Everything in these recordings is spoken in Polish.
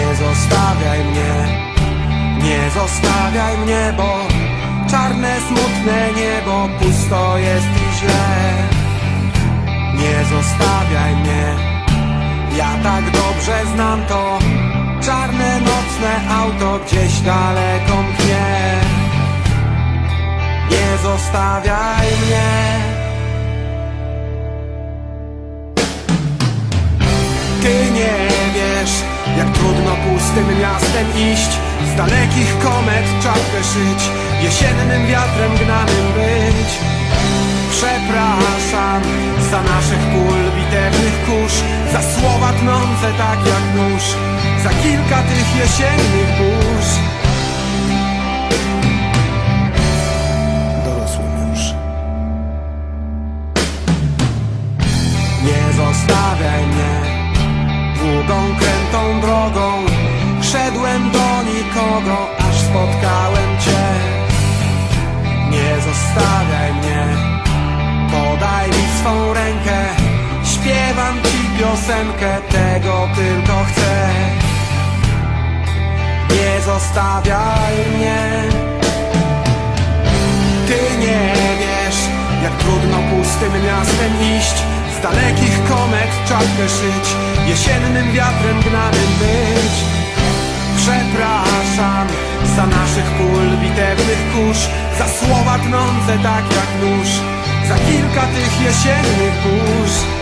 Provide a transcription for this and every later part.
Nie zostawiaj mnie, nie zostawiaj mnie, bo Czarne, smutne niebo, pusto jest i źle. Nie zostawiaj mnie, ja tak dobrze znam to Czarne, nocne auto gdzieś daleko mknie. Nie zostawiaj mnie. Pustym miastem iść Z dalekich komet czapkę szyć Jesiennym wiatrem gnanym być. Przepraszam za naszych pól bitewnych kurz Za słowa tnące tak jak nóż Za kilka tych jesiennych burz. Dorosłym już Nie zostawiaj mnie Długą, krętą nikogo, aż spotkałem Cię. Nie zostawiaj mnie Podaj mi swą rękę. Śpiewam Ci piosenkę Tego tylko chcę. Nie zostawiaj mnie. Ty nie wiesz Jak trudno pustym miastem iść Z dalekich komet czapkę szyć Jesiennym wiatrem gnanym być Za słowa tnące tak jak nóż Za kilka tych jesiennych burz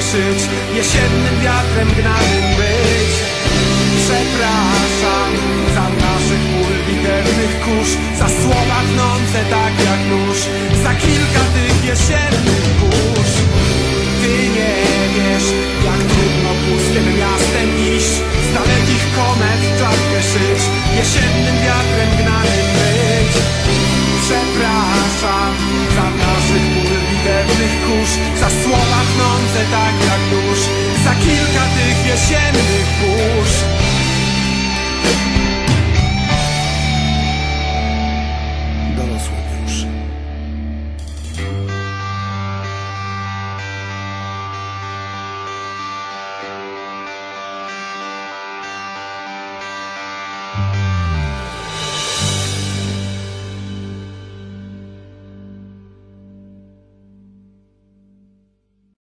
czapkę szyć Jesiennym wiatrem gnanym być. Przepraszam za naszych pól bitewnych kurz Za słowa tnące tak jak nóż. Za kilka tych jesiennych burz Ty nie wiesz, jak trudno pustym miastem iść. Z dalekich komet czapkę szyć Jesiennym wiatrem gnanym być. Przepraszam za naszych pól kurz. Za słowa tnące tak jak nóż. Za kilka tych jesiennych burz